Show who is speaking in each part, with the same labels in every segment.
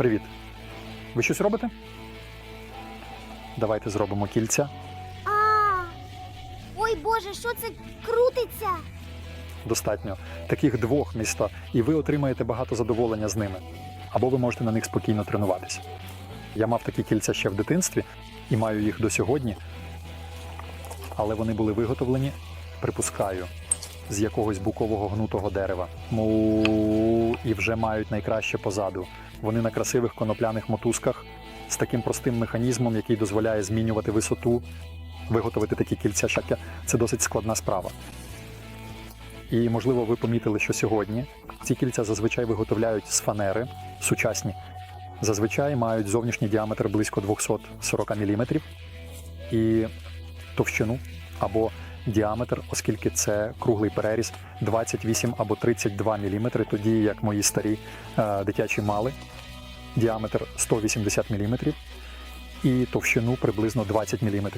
Speaker 1: Привіт. Ви щось робите? Давайте зробимо кільця.
Speaker 2: А. Ой Боже, що це крутиться?
Speaker 1: Достатньо таких двох міста, і ви отримаєте багато задоволення з ними. Або ви можете на них спокійно тренуватися. Я мав такі кільця ще в дитинстві і маю їх до сьогодні, але вони були виготовлені, припускаю, з якогось букового гнутого дерева. Му і вже мають найкраще позаду. Вони на красивих конопляних мотузках з таким простим механізмом, який дозволяє змінювати висоту. Виготовити такі кільця шаття це досить складна справа. І можливо, ви помітили, що сьогодні ці кільця зазвичай виготовляють з фанери сучасні. Зазвичай мають зовнішній діаметр близько 240 мм і товщину або діаметр, оскільки це круглий переріз 28 або 32 мм, тоді як мої старі е, дитячі мали діаметр 180 мм і товщину приблизно 20 мм.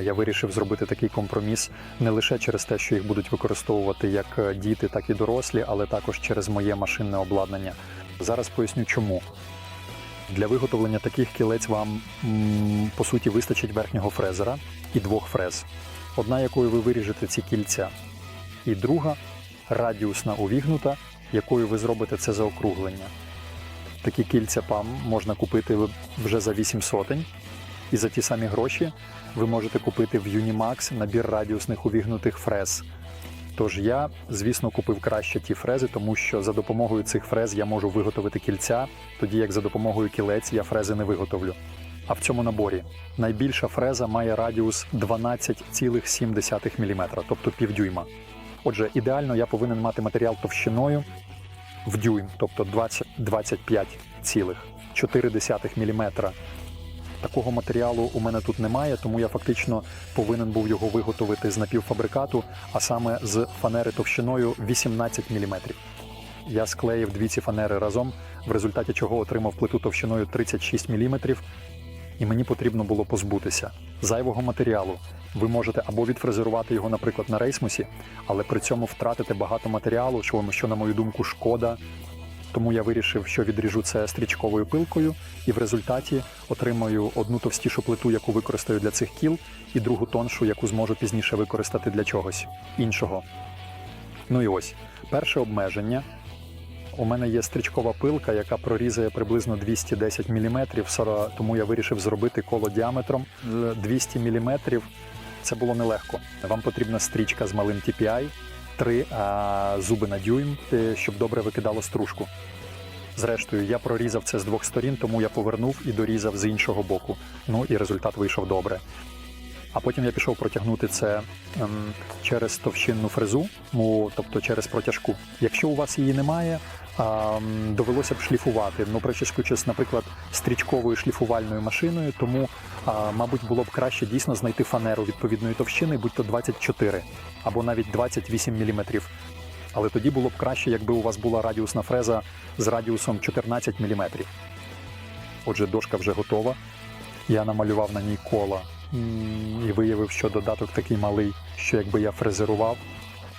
Speaker 1: Я вирішив зробити такий компроміс не лише через те, що їх будуть використовувати як е, діти, так і дорослі, але також через моє машинне обладнання. Зараз поясню, чому. Для виготовлення таких кілець вам по суті вистачить верхнього фрезера і двох фрез. Одна, якою ви виріжете ці кільця, і друга радіусна увігнута, якою ви зробите це заокруглення. Такі кільця пам можна купити вже за 8 сотень, і за ті самі гроші ви можете купити в Unimax набір радіусних увігнутих фрез. Тож я, звісно, купив краще ті фрези, тому що за допомогою цих фрез я можу виготовити кільця, тоді як за допомогою кілець я фрези не виготовлю. А в цьому наборі найбільша фреза має радіус 12,7 мм, тобто півдюйма. Отже, ідеально я повинен мати матеріал товщиною в дюйм, тобто 25,4 мм. Такого матеріалу у мене тут немає, тому я фактично повинен був його виготовити з напівфабрикату, а саме з фанери товщиною 18 мм. Я склеїв дві ці фанери разом, в результаті чого отримав плиту товщиною 36 мм, і мені потрібно було позбутися зайвого матеріалу. Ви можете або відфрезерувати його, наприклад, на рейсмусі, але при цьому втратите багато матеріалу, що, на мою думку, шкода. Тому я вирішив, що відріжу це стрічковою пилкою, і в результаті отримаю одну товстішу плиту, яку використаю для цих кіл, і другу тоншу, яку зможу пізніше використати для чогось іншого. Ну і ось перше обмеження. У мене є стрічкова пилка, яка прорізає приблизно 210 мм, тому я вирішив зробити коло діаметром е, 200 мм. Це було нелегко. Вам потрібна стрічка з малим TPI, три а, зуби на дюйм, е, щоб добре викидало стружку. Зрештою, я прорізав це з двох сторін, тому я повернув і дорізав з іншого боку. Ну і результат вийшов добре. А потім я пішов протягнути це ем, через товщинну фрезу, ну, тобто через протяжку. Якщо у вас її немає, ем, довелося б шліфувати. Ну, прическуючись, наприклад, стрічковою шліфувальною машиною, тому, а, мабуть, було б краще дійсно знайти фанеру відповідної товщини, будь то 24 або навіть 28 мм. Але тоді було б краще, якби у вас була радіусна фреза з радіусом 14 мм. Отже, дошка вже готова. Я намалював на ній кола і виявив, що додаток такий малий, що якби я фрезерував,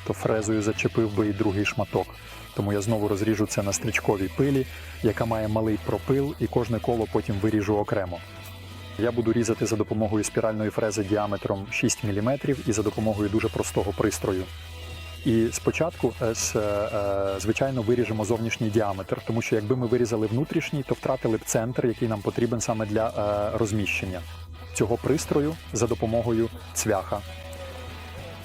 Speaker 1: то фрезою зачепив би і другий шматок. Тому я знову розріжу це на стрічковій пилі, яка має малий пропил, і кожне коло потім виріжу окремо. Я буду різати за допомогою спіральної фрези діаметром 6 мм і за допомогою дуже простого пристрою. І спочатку, е, е, е, звичайно, виріжемо зовнішній діаметр, тому що якби ми вирізали внутрішній, то втратили б центр, який нам потрібен саме для розміщення цього пристрою за допомогою цвяха.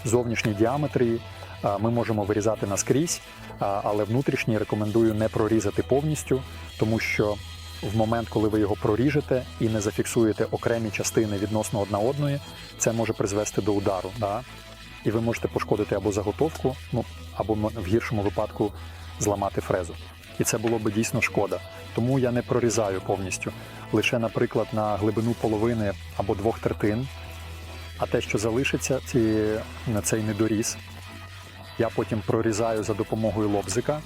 Speaker 1: Зовнішні діаметри е, ми можемо вирізати наскрізь, е, але внутрішній рекомендую не прорізати повністю, тому що в момент, коли ви його проріжете і не зафіксуєте окремі частини відносно одна одної, це може призвести до удару. Да? І ви можете пошкодити або заготовку, ну або в гіршому випадку зламати фрезу. І це було би дійсно шкода. Тому я не прорізаю повністю. Лише, наприклад, на глибину половини або двох третин. А те, що залишиться, ці, на цей недоріз, я потім прорізаю за допомогою лобзика,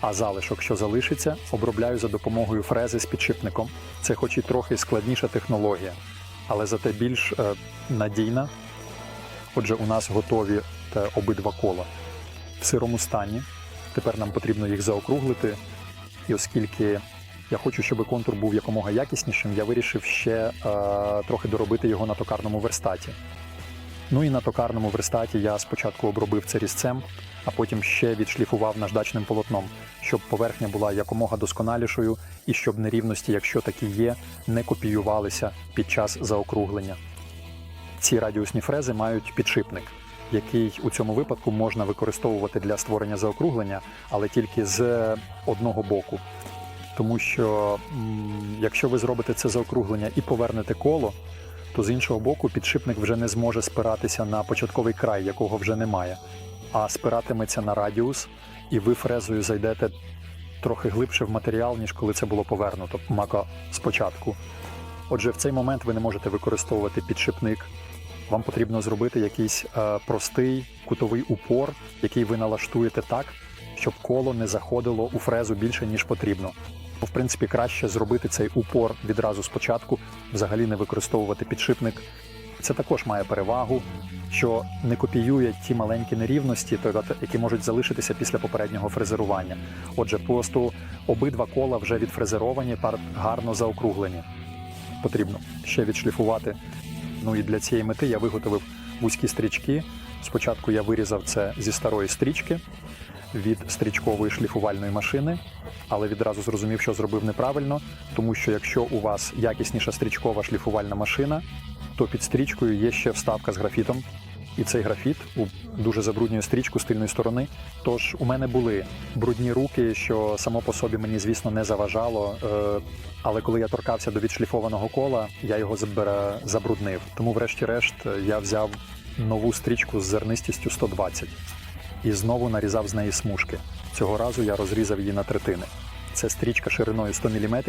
Speaker 1: а залишок, що залишиться, обробляю за допомогою фрези з підшипником. Це хоч і трохи складніша технологія, але зате більш е, надійна. Отже, у нас готові та обидва кола в сирому стані. Тепер нам потрібно їх заокруглити. І оскільки я хочу, щоб контур був якомога якіснішим, я вирішив ще е, трохи доробити його на токарному верстаті. Ну і на токарному верстаті я спочатку обробив це різцем, а потім ще відшліфував наждачним полотном, щоб поверхня була якомога досконалішою і щоб нерівності, якщо такі є, не копіювалися під час заокруглення. Ці радіусні фрези мають підшипник, який у цьому випадку можна використовувати для створення заокруглення, але тільки з одного боку. Тому що якщо ви зробите це заокруглення і повернете коло, то з іншого боку підшипник вже не зможе спиратися на початковий край, якого вже немає, а спиратиметься на радіус, і ви фрезою зайдете трохи глибше в матеріал, ніж коли це було повернуто мака спочатку. Отже, в цей момент ви не можете використовувати підшипник. Вам потрібно зробити якийсь е, простий кутовий упор, який ви налаштуєте так, щоб коло не заходило у фрезу більше, ніж потрібно. В принципі, краще зробити цей упор відразу спочатку, взагалі не використовувати підшипник. Це також має перевагу, що не копіює ті маленькі нерівності, які можуть залишитися після попереднього фрезерування. Отже, просто обидва кола вже відфрезеровані, пар- гарно заокруглені. Потрібно ще відшліфувати. Ну і для цієї мети я виготовив вузькі стрічки. Спочатку я вирізав це зі старої стрічки від стрічкової шліфувальної машини, але відразу зрозумів, що зробив неправильно, тому що якщо у вас якісніша стрічкова шліфувальна машина, то під стрічкою є ще вставка з графітом. І цей графіт у- дуже забруднює стрічку з тильної сторони. Тож у мене були брудні руки, що само по собі мені, звісно, не заважало. Е, але коли я торкався до відшліфованого кола, я його забруднив. Тому, врешті-решт, я взяв нову стрічку з зернистістю 120 і знову нарізав з неї смужки. Цього разу я розрізав її на третини. Це стрічка шириною 100 мм,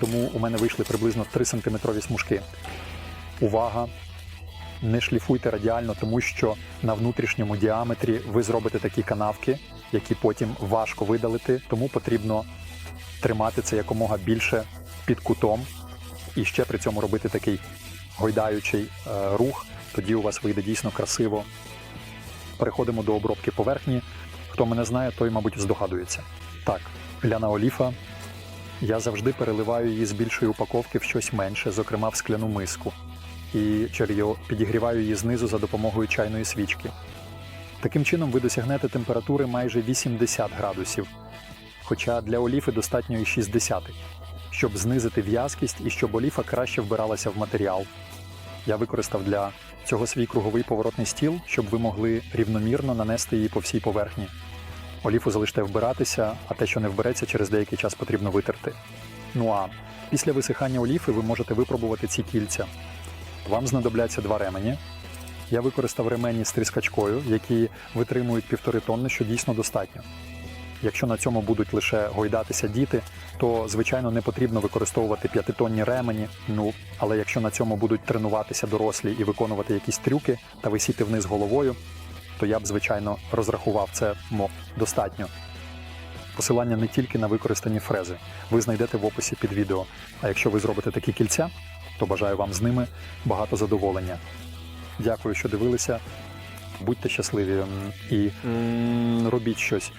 Speaker 1: тому у мене вийшли приблизно 3 см смужки. Увага! Не шліфуйте радіально, тому що на внутрішньому діаметрі ви зробите такі канавки, які потім важко видалити, тому потрібно тримати це якомога більше під кутом і ще при цьому робити такий гойдаючий е, рух. Тоді у вас вийде дійсно красиво. Переходимо до обробки поверхні. Хто мене знає, той, мабуть, здогадується. Так, ляна оліфа. Я завжди переливаю її з більшої упаковки в щось менше, зокрема в скляну миску. І чар'йо підігріваю її знизу за допомогою чайної свічки. Таким чином ви досягнете температури майже 80 градусів, хоча для оліфи достатньо і 60, щоб знизити в'язкість і щоб оліфа краще вбиралася в матеріал. Я використав для цього свій круговий поворотний стіл, щоб ви могли рівномірно нанести її по всій поверхні. Оліфу залиште вбиратися, а те, що не вбереться, через деякий час потрібно витерти. Ну а після висихання оліфи ви можете випробувати ці кільця. Вам знадобляться два ремені. Я використав ремені з тріскачкою, які витримують півтори тонни, що дійсно достатньо. Якщо на цьому будуть лише гойдатися діти, то звичайно не потрібно використовувати п'ятитонні ремені. Ну але якщо на цьому будуть тренуватися дорослі і виконувати якісь трюки та висіти вниз головою, то я б звичайно розрахував це мо достатньо. Посилання не тільки на використані фрези, ви знайдете в описі під відео. А якщо ви зробите такі кільця, то бажаю вам з ними багато задоволення. Дякую, що дивилися. Будьте щасливі і робіть щось